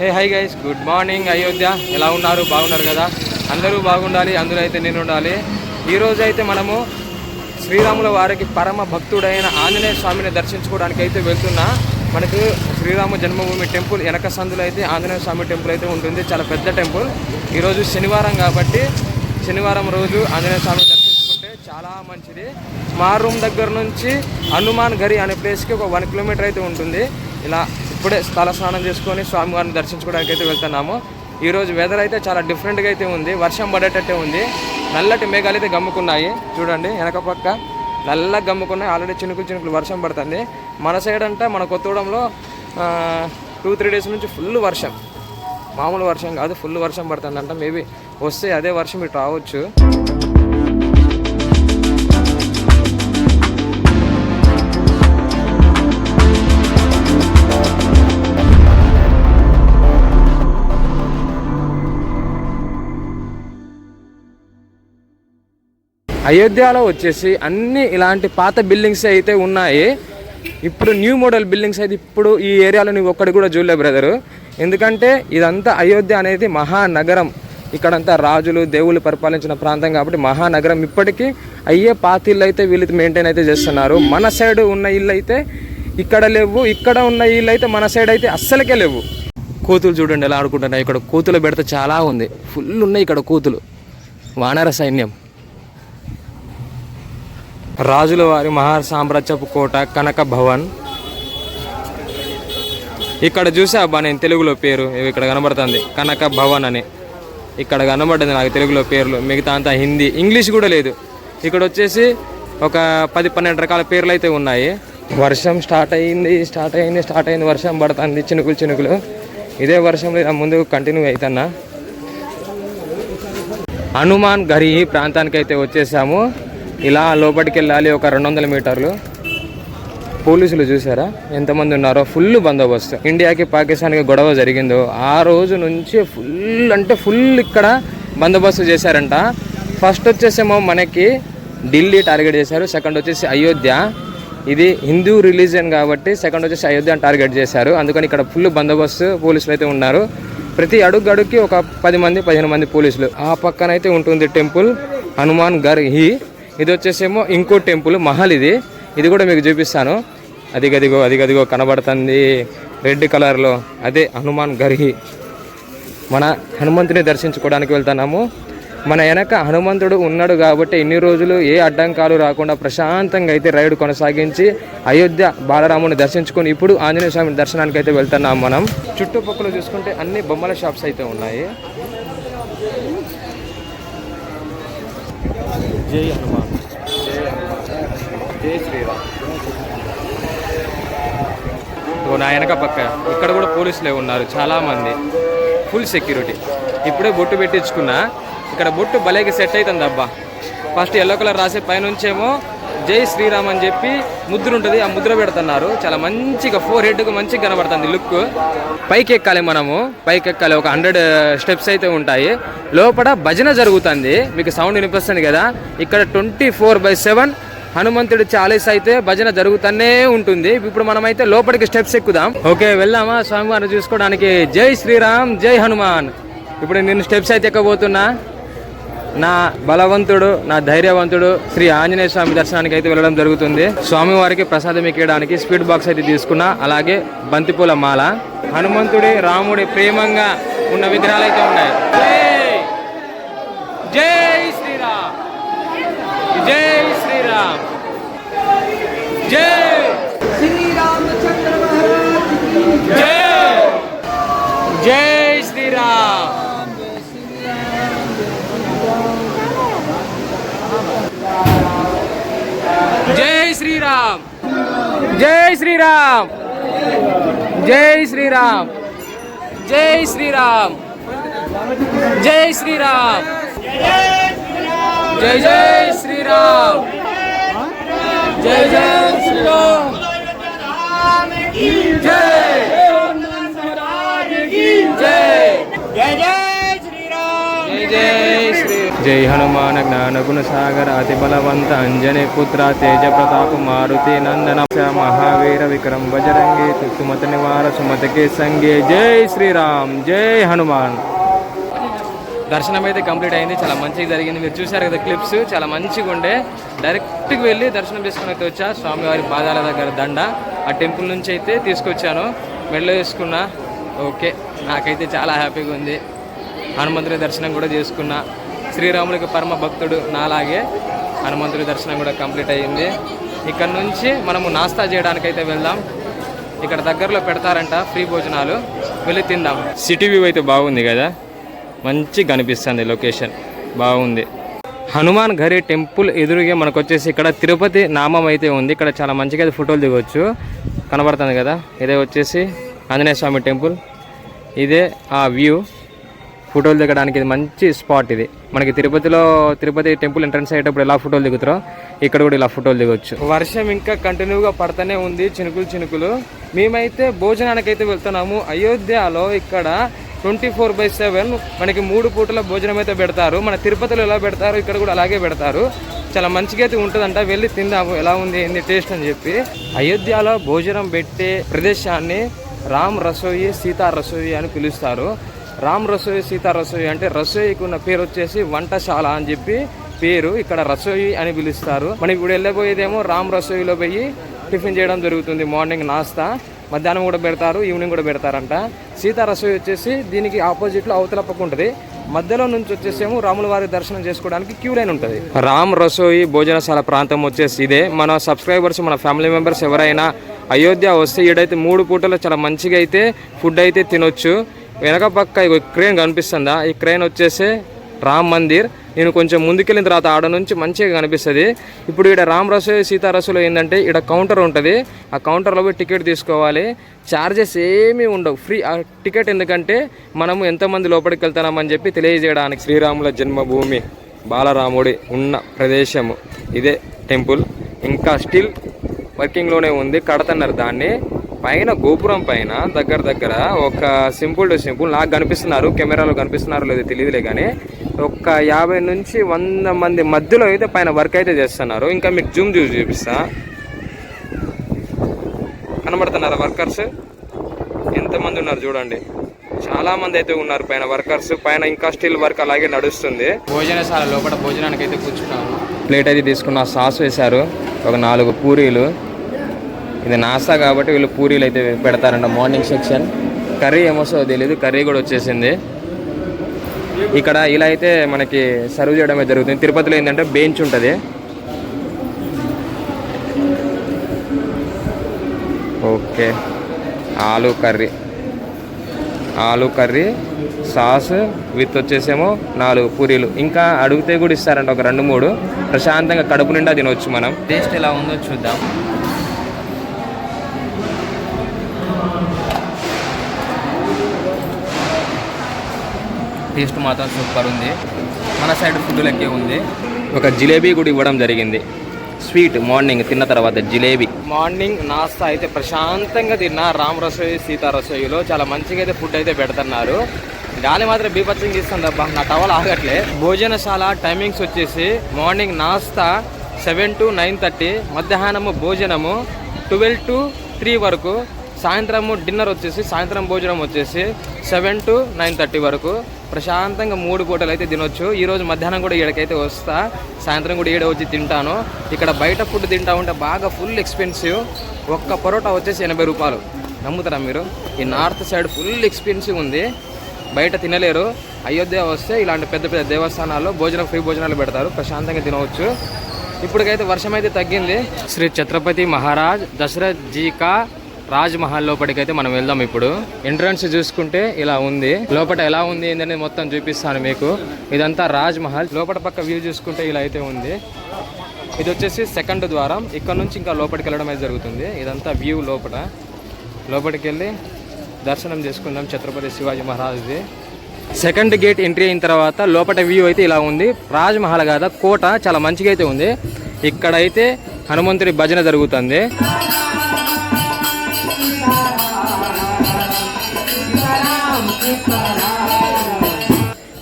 Hey hi guys good morning Ayodhya ఎలా ఉన్నారు? బాగున్నారు కదా? అందరూ బాగుండాలి అందులో అయితే నేను ఉండాలి ఈరోజు అయితే మనము శ్రీరాముల వారికి పరమ భక్తుడైన ఆంజనేయ స్వామిని దర్శించుకోవడానికి అయితే వెళ్తున్నా. మనకు శ్రీరామ జన్మభూమి టెంపుల్ వెనక సందులో అయితే ఆంజనేయ స్వామి టెంపుల్ అయితే ఉంటుంది. చాలా పెద్ద టెంపుల్. ఈరోజు శనివారం కాబట్టి శనివారం రోజు ఆంజనేయ స్వామి దర్శించుకుంటే చాలా మంచిది. మా రూమ్ దగ్గర నుంచి హనుమాన్ గరి అనే ప్లేస్కి ఒక వన్ కిలోమీటర్ అయితే ఉంటుంది. ఇలా ఇప్పుడే స్థల స్నానం చేసుకొని స్వామివారిని దర్శించుకోవడానికి అయితే వెళ్తున్నాము. ఈరోజు వెదర్ అయితే చాలా డిఫరెంట్గా అయితే ఉంది. వర్షం పడేటట్టే ఉంది. నల్లటి మేఘాలు అయితే గమ్ముకున్నాయి. చూడండి వెనక పక్క నల్లగా గమ్ముకున్నాయి. ఆల్రెడీ చినుకులు చినుకులు వర్షం పడుతుంది. మన సైడ్ అంటే మన కొత్తగూడెంలో టూ త్రీ డేస్ నుంచి ఫుల్ వర్షం. మామూలు వర్షం కాదు ఫుల్ వర్షం పడుతుందంట. మేబీ వస్తే అదే వర్షం ఇటు రావచ్చు. అయోధ్యలో వచ్చేసి అన్ని ఇలాంటి పాత బిల్డింగ్స్ అయితే ఉన్నాయి. ఇప్పుడు న్యూ మోడల్ బిల్డింగ్స్ అయితే ఇప్పుడు ఈ ఏరియాలో నువ్వు ఒక్కడి కూడా చూడలే బ్రదరు ఎందుకంటే ఇదంతా అయోధ్య అనేది మహానగరం. ఇక్కడంతా రాజులు దేవుళ్ళు పరిపాలించిన ప్రాంతం కాబట్టి మహానగరం. ఇప్పటికీ అయ్యే పాత ఇల్లు అయితే వీళ్ళు మెయింటైన్ అయితే చేస్తున్నారు. మన సైడ్ ఉన్న ఇల్లు అయితే ఇక్కడ లేవు ఇక్కడ ఉన్న ఇల్లు అయితే మన సైడ్ అయితే అస్సలకే లేవు. కూతులు చూడండి ఎలా ఆడుకుంటున్నాయి. ఇక్కడ కూతులు పెడితే చాలా ఉంది. ఫుల్ ఉన్నాయి ఇక్కడ కూతులు. వానర సైన్యం. రాజుల వారి మహా సామ్రాజ్యపు కోట కనక భవన్. ఇక్కడ చూసా అబ్బా నేను తెలుగులో పేరు ఇక్కడ కనబడుతుంది. కనక భవన్ అని. ఇక్కడ కనబడ్డది నాకు తెలుగులో పేర్లు మిగతా అంతా హిందీ. ఇంగ్లీష్ కూడా లేదు. ఇక్కడ వచ్చేసి ఒక పది పన్నెండు రకాల పేర్లు అయితే ఉన్నాయి. వర్షం స్టార్ట్ అయింది స్టార్ట్ అయింది స్టార్ట్ అయింది వర్షం పడుతుంది చినుకులు చినుకులు. ఇదే వర్షంలో ఇలా ముందుకు కంటిన్యూ అవుతున్నా హనుమాన్ గరి ప్రాంతానికి అయితే వచ్చేసాము. ఇలా లోపలికి వెళ్ళాలి ఒక రెండు వందల మీటర్లు. పోలీసులు చూసారా? ఎంతమంది ఉన్నారో? ఫుల్ బందోబస్తు. ఇండియాకి పాకిస్తాన్కి గొడవ జరిగిందో? ఆ రోజు నుంచి ఫుల్ అంటే ఫుల్ ఇక్కడ బందోబస్తు చేశారంట. ఫస్ట్ వచ్చేసేమో మనకి ఢిల్లీ టార్గెట్ చేశారు. సెకండ్ వచ్చేసి అయోధ్య. ఇది హిందూ రిలీజియన్ కాబట్టి సెకండ్ వచ్చేసి అయోధ్య టార్గెట్ చేశారు. అందుకని ఇక్కడ ఫుల్ బందోబస్తు పోలీసులు అయితే ఉన్నారు. ప్రతి అడుగు అడుగుకి ఒక పది మంది పదిహేను మంది పోలీసులు. ఆ పక్కన అయితే ఉంటుంది టెంపుల్ హనుమాన్ గర్ హీ. ఇది వచ్చేసేమో ఇంకో టెంపుల్ మహల్ ఇది. ఇది కూడా మీకు చూపిస్తాను. అది గదిగో అది గదిగో కనబడుతుంది. రెడ్ కలర్లో. అదే హనుమాన్ గర్హి. మన హనుమంతుని దర్శించుకోవడానికి వెళ్తున్నాము. మన వెనక హనుమంతుడు ఉన్నాడు కాబట్టి ఇన్ని రోజులు ఏ అడ్డంకాలు రాకుండా ప్రశాంతంగా అయితే రైడ్ కొనసాగించి అయోధ్య బాలరాముని దర్శించుకొని ఇప్పుడు ఆంజనేయ స్వామి దర్శనానికి అయితే వెళ్తున్నాం మనం. చుట్టుపక్కల చూసుకుంటే అన్ని బొమ్మల షాప్స్ అయితే ఉన్నాయి. జై హనుమాన్ జై హనుమాన్. జై శ్రీరామ్. నా వెనక పక్క. ఇక్కడ కూడా పోలీసులే ఉన్నారు చాలామంది. ఫుల్ సెక్యూరిటీ ఇప్పుడే బొట్టు పెట్టించుకున్నా. ఇక్కడ బొట్టు భలేకి సెట్ అవుతుంది అబ్బా. ఫస్ట్ ఎల్లో కలర్ రాసే పైనుంచేమో జై శ్రీరామ్ అని చెప్పి ముద్ర ఉంటుంది ఆ ముద్ర పెడుతున్నారు. చాలా మంచిగా ఫోర్ హెడ్కు మంచిగా కనబడుతుంది లుక్ పైకి ఎక్కాలి మనము. పైకి ఎక్కాలి ఒక హండ్రెడ్ స్టెప్స్ uh, అయితే ఉంటాయి. లోపల భజన జరుగుతుంది. మీకు సౌండ్ వినిపిస్తుంది కదా? ఇక్కడ ట్వంటీ ఫోర్ బై సెవెన్ హనుమంతుడి చాలీస్ అయితే భజన జరుగుతూనే ఉంటుంది. ఇప్పుడు మనమైతే లోపలికి స్టెప్స్ ఎక్కుదాం. ఓకే వెళ్దామా? స్వామివారిని చూసుకోవడానికి. జై శ్రీరామ్ జై హనుమాన్. ఇప్పుడు నేను స్టెప్స్ అయితే ఎక్కబోతున్నా. నా బలవంతుడు నా ధైర్యవంతుడు శ్రీ ఆంజనేయ స్వామి దర్శనానికి అయితే వెళ్ళడం జరుగుతుంది. స్వామివారికి ప్రసాదం ఎక్కడానికి స్పీడ్ బాక్స్ అయితే తీసుకున్నా. అలాగే బంతిపూల మాల. హనుమంతుడి రాముడి ప్రేమంగా ఉన్న విగ్రహాలు అయితే ఉన్నాయి. జై! జై శ్రీరామ్ జై జై జై శ్రీరామ్ జై శ్రీరామ్ జై శ్రీరామ్ జై శ్రీరామ్ జై శ్రీరామ్ జై శ్రీరామ్ జై జై శ్రీరామ్ జై జై శ్రీరామ్ జై జై జై జై శ్రీ జై హనుమాన జ్ఞాన గుణ సాగర అతి బలవంత అంజనే పుత్ర తేజ ప్రతాప మారుతి నందన మహావీర విక్రమ్ బజరంగి తుతుమత నివార సుమతకే సంగే జై శ్రీరామ్ జై హనుమాన్. దర్శనం అయితే కంప్లీట్ అయింది. చాలా మంచిగా జరిగింది. మీరు చూశారు కదా క్లిప్స్. చాలా మంచిగా ఉండే. డైరెక్ట్గా వెళ్ళి దర్శనం చేసుకుని అయితే వచ్చా. స్వామివారి పాదాల దగ్గర దండ. ఆ టెంపుల్ నుంచి అయితే తీసుకొచ్చాను. మెడలో వేసుకున్నా. ఓకే. నాకైతే చాలా హ్యాపీగా ఉంది. హనుమంతుడి దర్శనం కూడా చేసుకున్నా. శ్రీరాముడికి పరమ భక్తుడు నాలాగే హనుమంతుడి దర్శనం కూడా కంప్లీట్ అయ్యింది. ఇక్కడ నుంచి మనము నాస్తా చేయడానికైతే వెళ్దాం. ఇక్కడ దగ్గరలో పెడతారంట. ఫ్రీ భోజనాలు. వెళ్ళి తిందాం. సిటీ వ్యూ అయితే బాగుంది కదా? మంచి కనిపిస్తుంది లొకేషన్. బాగుంది. హనుమాన్ ఘరి టెంపుల్ ఎదురుగా మనకు వచ్చేసి ఇక్కడ తిరుపతి నామం అయితే ఉంది. ఇక్కడ చాలా మంచిగా అయితే ఫోటోలు దిగవచ్చు కనబడుతుంది కదా? ఇదే వచ్చేసి ఆంజనేయ స్వామి టెంపుల్. ఇదే ఆ వ్యూ. ఫోటోలు దిగడానికి ఇది మంచి స్పాట్ ఇది. మనకి తిరుపతిలో తిరుపతి టెంపుల్ ఎంట్రన్స్ అయ్యేటప్పుడు ఎలా ఫోటోలు దిగుతారో ఇక్కడ కూడా ఇలా ఫోటోలు దిగొచ్చు. వర్షం ఇంకా కంటిన్యూగా పడుతూనే ఉంది. చినుకులు చినుకులు. మేమైతే భోజనానికి అయితే వెళ్తున్నాము. అయోధ్యలో ఇక్కడ ట్వంటీ ఫోర్ బై సెవెన్ మనకి మూడు పూటల భోజనం అయితే పెడతారు. మన తిరుపతిలో ఎలా పెడతారు ఇక్కడ కూడా అలాగే పెడతారు. చాలా మంచిగా అయితే ఉంటుందంట. వెళ్ళి తిందాము ఎలా ఉంది ఏంది టేస్ట్ అని చెప్పి. అయోధ్యలో భోజనం పెట్టే ప్రదేశాన్ని రామ్ రసోయి సీతా రసోయి అని పిలుస్తారు. రామ్ రసోయి సీతా రసోయి అంటే రసోయికి ఉన్న పేరు వచ్చేసి వంటశాల అని చెప్పి పేరు ఇక్కడ రసోయి అని పిలుస్తారు. మనం ఇప్పుడు వెళ్ళబోయేదేమో రామ్ రసోయిలో పోయి టిఫిన్ చేయడం జరుగుతుంది. మార్నింగ్ నాస్తా. మధ్యాహ్నం కూడా పెడతారు ఈవినింగ్ కూడా పెడతారంట. సీతా రసోయి వచ్చేసి దీనికి ఆపోజిట్లో అవతల పక్క ఉంటుంది. మధ్యలో నుంచి వచ్చేసేమో రాముల వారి దర్శనం చేసుకోవడానికి క్యూ లైన్ ఉంటుంది. రామ్ రసోయి భోజనశాల ప్రాంతం వచ్చేసి ఇదే. మన సబ్స్క్రైబర్స్ మన ఫ్యామిలీ మెంబర్స్ ఎవరైనా అయోధ్య వస్తే ఈడైతే మూడు పూటలు చాలా మంచిగా అయితే ఫుడ్ అయితే తినొచ్చు. వెనక పక్క క్రేన్ కనిపిస్తుందా? ఈ క్రేన్ వచ్చేసి రామ్ మందిర్. నేను కొంచెం ముందుకెళ్ళిన తర్వాత ఆడ నుంచి మంచిగా కనిపిస్తుంది. ఇప్పుడు ఇక్కడ రామరసు సీతారసులో ఏంటంటే ఇక్కడ కౌంటర్ ఉంటుంది. ఆ కౌంటర్లో పోయి టికెట్ తీసుకోవాలి. ఛార్జెస్ ఏమీ ఉండవు. ఫ్రీ ఆ టికెట్ ఎందుకంటే మనము ఎంతమంది లోపలికి వెళ్తున్నామని చెప్పి తెలియజేయడానికి. శ్రీరాముల జన్మభూమి బాలరాముడి ఉన్న ప్రదేశము. ఇదే టెంపుల్. ఇంకా స్టిల్ వర్కింగ్లోనే ఉంది. కడతన్నారు దాన్ని. పైన గోపురం పైన దగ్గర దగ్గర ఒక సింపుల్ టు సింపుల్ నాకు కనిపిస్తున్నారు. కెమెరాలో కనిపిస్తున్నారు లేదో తెలియదులే కానీ ఒక యాభై నుంచి వంద మంది మధ్యలో అయితే పైన వర్క్ అయితే చేస్తున్నారు. ఇంకా మీకు జూమ్ చూసి చూపిస్తా. కనబడుతున్నారా వర్కర్స్? ఎంతమంది ఉన్నారు చూడండి. చాలా మంది అయితే ఉన్నారు పైన వర్కర్స్. పైన ఇంకా స్టిల్ వర్క్ అలాగే నడుస్తుంది. భోజనశాల లోపల భోజనానికి అయితే కూర్చున్నాము. ప్లేట్ అయితే తీసుకున్న సాస్ వేశారు. ఒక నాలుగు పూరీలు. ఇది నాస్తా కాబట్టి వీళ్ళు పూరీలు అయితే పెడతారంట మార్నింగ్ సెక్షన్. కర్రీ ఏమొస్తుందో తెలియదు కర్రీ కూడా వచ్చేసింది. ఇక్కడ ఇలా అయితే మనకి సర్వ్ చేయడమే జరుగుతుంది. తిరుపతిలో ఏంటంటే బెంచ్ ఉంటుంది. ఓకే. ఆలు కర్రీ. ఆలు కర్రీ సాస్ విత్ వచ్చేసేమో నాలుగు పూరీలు. ఇంకా అడిగితే కూడా ఇస్తారంట ఒక రెండు మూడు. ప్రశాంతంగా కడుపు నిండా తినవచ్చు మనం. టేస్ట్ ఎలా ఉందో చూద్దాం. టేస్ట్ మాత్రం సూపర్ ఉంది. మన సైడ్ ఫుడ్ లెక్కే ఉంది. ఒక జిలేబీ కూడా ఇవ్వడం జరిగింది. స్వీట్ మార్నింగ్ తిన్న తర్వాత జిలేబీ. మార్నింగ్ నాస్తా అయితే ప్రశాంతంగా తిన్నా రామ్ రసోయి సీతా రసోయిలో చాలా మంచిగా అయితే ఫుడ్ అయితే పెడుతున్నారు. గాలి మాత్రం బీభత్సం ఇస్తుంది అబ్బా నా టవల్ ఆగట్లే. భోజనశాల టైమింగ్స్ వచ్చేసి మార్నింగ్ నాస్తా సెవెన్ టు నైన్ థర్టీ మధ్యాహ్నము భోజనము ట్వెల్వ్ టు త్రీ వరకు సాయంత్రము డిన్నర్ వచ్చేసి సాయంత్రం భోజనం వచ్చేసి సెవెన్ టు నైన్ థర్టీ వరకు. ప్రశాంతంగా మూడు పూటలు అయితే తినొచ్చు. ఈరోజు మధ్యాహ్నం కూడా ఈడకైతే వస్తా. సాయంత్రం కూడా ఈడ వచ్చి తింటాను. ఇక్కడ బయట ఫుడ్ తింటా ఉంటే బాగా ఫుల్ ఎక్స్పెన్సివ్. ఒక్క పరోటా వచ్చేసి ఎనభై రూపాయలు. నమ్ముతారా మీరు? ఈ నార్త్ సైడ్ ఫుల్ ఎక్స్పెన్సివ్ ఉంది. బయట తినలేరు. అయోధ్య వస్తే ఇలాంటి పెద్ద పెద్ద దేవస్థానాల్లో భోజనం ఫ్రీ భోజనాలు పెడతారు. ప్రశాంతంగా తినవచ్చు. ఇప్పటికైతే వర్షం అయితే తగ్గింది. శ్రీ ఛత్రపతి మహారాజ్ దశరథ్ జీకా రాజ్ మహల్ లోపలికి అయితే మనం వెళ్దాం ఇప్పుడు. ఎంట్రన్స్ చూసుకుంటే ఇలా ఉంది. లోపల ఎలా ఉంది ఏంటనేది మొత్తం చూపిస్తాను మీకు. ఇదంతా రాజ్ మహల్ లోపల పక్క వ్యూ చూసుకుంటే ఇలా అయితే ఉంది. ఇది వచ్చేసి సెకండ్ ద్వారం. ఇక్కడ నుంచి ఇంకా లోపలికి వెళ్ళడం అయితే జరుగుతుంది. ఇదంతా వ్యూ లోపల లోపలికి వెళ్ళి దర్శనం చేసుకుందాం ఛత్రపతి శివాజీ మహారాజ్ది. సెకండ్ గేట్ ఎంట్రీ అయిన తర్వాత లోపల వ్యూ అయితే ఇలా ఉంది. రాజ్ మహల్ కాదా? కోట చాలా మంచిగా అయితే ఉంది. ఇక్కడైతే హనుమంతుడి భజన జరుగుతుంది.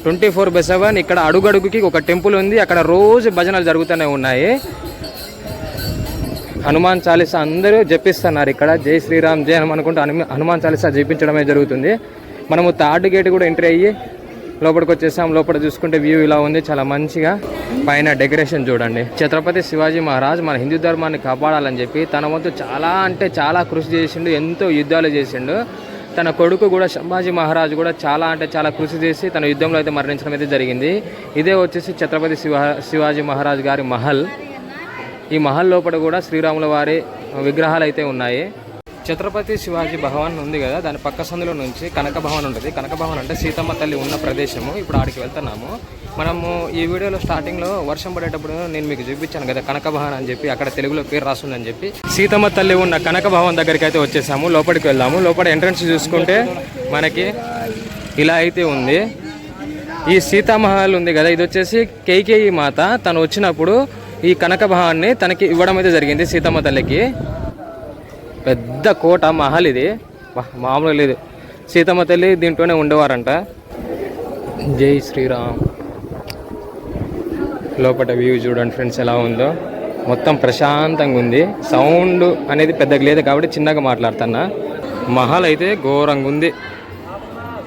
ట్వంటీ ఫోర్ బై సెవెన్ ఇక్కడ అడుగడుగుకి ఒక టెంపుల్ ఉంది. అక్కడ రోజు భజనలు జరుగుతూనే ఉన్నాయి. హనుమాన్ చాలీసా అందరూ జపిస్తున్నారు ఇక్కడ. జై శ్రీరామ్ జై హనుమాన్ అనుకుంటూ హనుమ- హనుమాన్ చాలీసా జపించడమే జరుగుతుంది. మనము థర్డ్ గేట్ కూడా ఎంట్రీ అయ్యి లోపలికి వచ్చేసాం. లోపల చూసుకుంటే వ్యూ ఇలా ఉంది. చాలా మంచిగా. పైన డెకరేషన్ చూడండి. ఛత్రపతి శివాజీ మహారాజ్ మన హిందూ ధర్మాన్ని కాపాడాలని చెప్పి తన వంతు చాలా అంటే చాలా కృషి చేసిండు. ఎంతో యుద్ధాలు చేసిండు. తన కొడుకు కూడా సంభాజీ మహారాజు కూడా చాలా అంటే చాలా కృషి చేసి తన యుద్ధంలో అయితే మరణించడం అయితే జరిగింది. ఇదే వచ్చేసి ఛత్రపతి శివా శివాజీ మహారాజ్ గారి మహల్. ఈ మహల్ లోపల కూడా శ్రీరాముల వారి విగ్రహాలు అయితే ఉన్నాయి. ఛత్రపతి శివాజీ భవన్ ఉంది కదా దాని పక్క సందులో నుంచి కనక భవన్ ఉంటుంది. కనక భవన్ అంటే సీతమ్మ తల్లి ఉన్న ప్రదేశము. ఇప్పుడు ఆడికి వెళ్తున్నాము. మనము ఈ వీడియోలో స్టార్టింగ్లో వర్షం పడేటప్పుడు నేను మీకు చూపించాను కదా కనక భవన్ అని చెప్పి అక్కడ తెలుగులో పేరు రాస్తుందని చెప్పి. సీతమ్మ తల్లి ఉన్న కనక భవన్ దగ్గరికి అయితే వచ్చేసాము. లోపలికి వెళ్దాము. లోపల ఎంట్రన్స్ చూసుకుంటే మనకి ఇలా అయితే ఉంది. ఈ సీతామహల్ ఉంది కదా ఇది వచ్చేసి కేకేయి మాత తను వచ్చినప్పుడు ఈ కనక భవాన్ని తనకి ఇవ్వడం అయితే జరిగింది సీతమ్మ తల్లికి. పెద్ద కోట మహల్ ఇది. మామూలుగా లేదు. సీతమ్మ తల్లి దీంట్లోనే ఉండేవారంట. జై శ్రీరామ్. లోపల వ్యూ చూడండి ఫ్రెండ్స్ ఎలా ఉందో. మొత్తం ప్రశాంతంగా ఉంది. సౌండ్ అనేది పెద్దగా లేదు కాబట్టి చిన్నగా మాట్లాడుతున్నా. మహల్ అయితే ఘోరంగా ఉంది.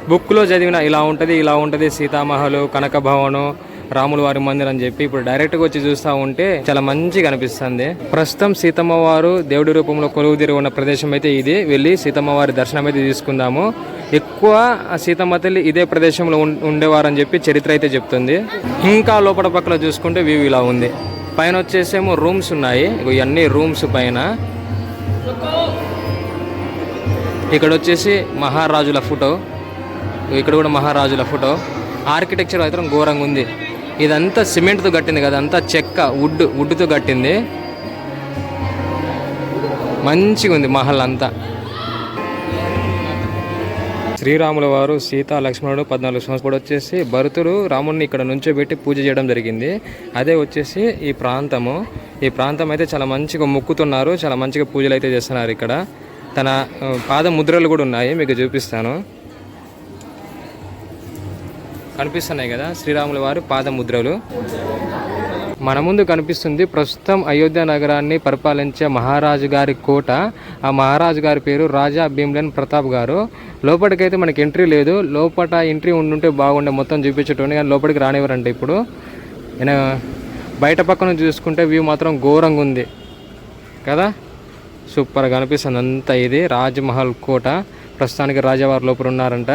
బుక్లో చదివిన ఇలా ఉంటుంది ఇలా ఉంటుంది. సీతామహల్ కనక భవనం రాముల వారి మందిరం అని చెప్పి ఇప్పుడు డైరెక్ట్గా వచ్చి చూస్తూ ఉంటే చాలా మంచిగా అనిపిస్తుంది. ప్రస్తుతం సీతమ్మ వారు దేవుడి రూపంలో కొలువు తీరి ఉన్న ప్రదేశం అయితే ఇది. వెళ్ళి సీతమ్మ వారి దర్శనం అయితే తీసుకుందాము. ఎక్కువ సీతమ్మ తల్లి ఇదే ప్రదేశంలో ఉండేవారని చెప్పి చరిత్ర అయితే చెప్తుంది. ఇంకా లోపల పక్కల చూసుకుంటే వ్యూ ఇలా ఉంది. పైన వచ్చేసేమో రూమ్స్ ఉన్నాయి. ఇవన్నీ రూమ్స్ పైన. ఇక్కడ వచ్చేసి మహారాజుల ఫోటో ఇక్కడ కూడా మహారాజుల ఫోటో ఆర్కిటెక్చర్ మాత్రం ఘోరంగా ఉంది. ఇదంతా సిమెంట్తో కట్టింది కదా అంతా చెక్క వుడ్ వుడ్తో కట్టింది. మంచిగా ఉంది మహల్ అంతా. శ్రీరాముల వారు సీత లక్ష్మణుడు పద్నాలుగు సంవత్సరాలు వచ్చేసి భరతుడు రాముడిని ఇక్కడ నుంచోబెట్టి పూజ చేయడం జరిగింది. అదే వచ్చేసి ఈ ప్రాంతము. ఈ ప్రాంతం అయితే చాలా మంచిగా మొక్కుతున్నారు చాలా మంచిగా పూజలు అయితే చేస్తున్నారు ఇక్కడ. తన పాద ముద్రలు కూడా ఉన్నాయి మీకు చూపిస్తాను. కనిపిస్తున్నాయి కదా శ్రీరాముల వారి పాదముద్రలు. మన ముందు కనిపిస్తుంది ప్రస్తుతం అయోధ్య నగరాన్ని పరిపాలించే మహారాజు గారి కోట. ఆ మహారాజు గారి పేరు రాజా భీమ్లన్ ప్రతాప్ గారు. లోపలికైతే మనకి ఎంట్రీ లేదు. లోపల ఎంట్రీ ఉండుంటే బాగుండే మొత్తం చూపించటం కానీ లోపలికి రానివ్వరండి ఇప్పుడు. నేను బయట పక్కన చూసుకుంటే వ్యూ మాత్రం ఘోరంగా ఉంది. కదా? సూపర్గా అనిపిస్తుంది అంతా ఇది. రాజ్మహల్ కోట. ప్రస్తుతానికి రాజావారు లోపల ఉన్నారంట.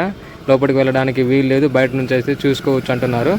లోపలికి వెళ్ళడానికి వీలు లేదు. బయట నుంచి అయితే చూసుకోవచ్చు అంటున్నారు.